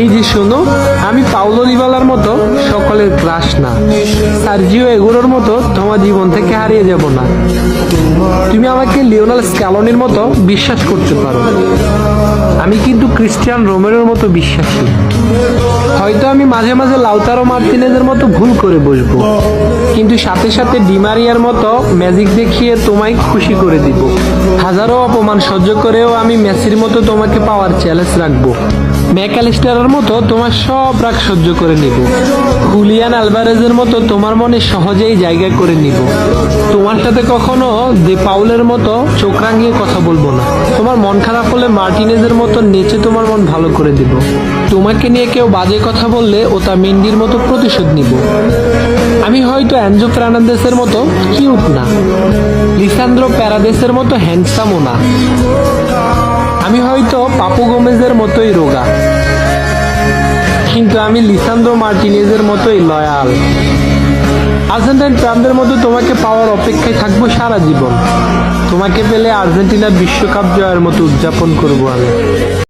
এই যে শোনো, আমি পাউলো দিবালার মতো সকলের ক্রাশ না। সার্জিও এগুলোর মতো তোমার জীবন থেকে হারিয়ে যাব না। তুমি আমাকে লিওনাল স্ক্যালনের মতো বিশ্বাস করতে পারো। আমি কিন্তু ক্রিস্টিয়ান রোমেরোর মতো বিশ্বাসী। আমি মাঝে মাঝে লাউতারো মার্টিনেজের মতো ভুল করে বসবো। কিন্তু সাথে সাথে ডিমারিয়ার মতো ম্যাজিক দেখিয়ে তোমায় খুশি করে দিব। হাজারো অপমান সহ্য করেও আমি মেসির মতো তোমাকে পাওয়ার চ্যালেঞ্জ রাখব। ম্যাকালিস্টারের মতো তোমার সব রাগ সহ্য করে নিব। হুলিয়ান আলভারেজের মতো তোমার মনে সহজেই জায়গা করে নিব। তোমার সাথে কখনো দে পাউলের মতো চোখ রাঙিয়ে কথা বলব না। তোমার মন খারাপ হলে মার্টিনেজের মতো নেচে তোমার মন ভালো করে দিব। তোমাকে নিয়ে কেউ বাজে কথা বললে ও তা মেন্ডির মতো প্রতিশোধ নিব। আমি হয়তো অ্যাঞ্জো ফের্নান্দেসের মতো কিউট না। লিসান্দ্রো প্যারাদেসের মতো হ্যান্ডসামও না। আমি হয়তো পাপু গোমেজের মতোই রোগা। কিন্তু আমি লিসান্দ্রো মার্টিনেজের মতোই লয়াল। আর্জেন্টাইন প্রাণদের মধ্যে তোমাকে পাওয়ার অপেক্ষায় থাকব সারা জীবন। তোমাকে পেলে আর্জেন্টিনা বিশ্বকাপ জয়ের মতো উদযাপন করব আমি।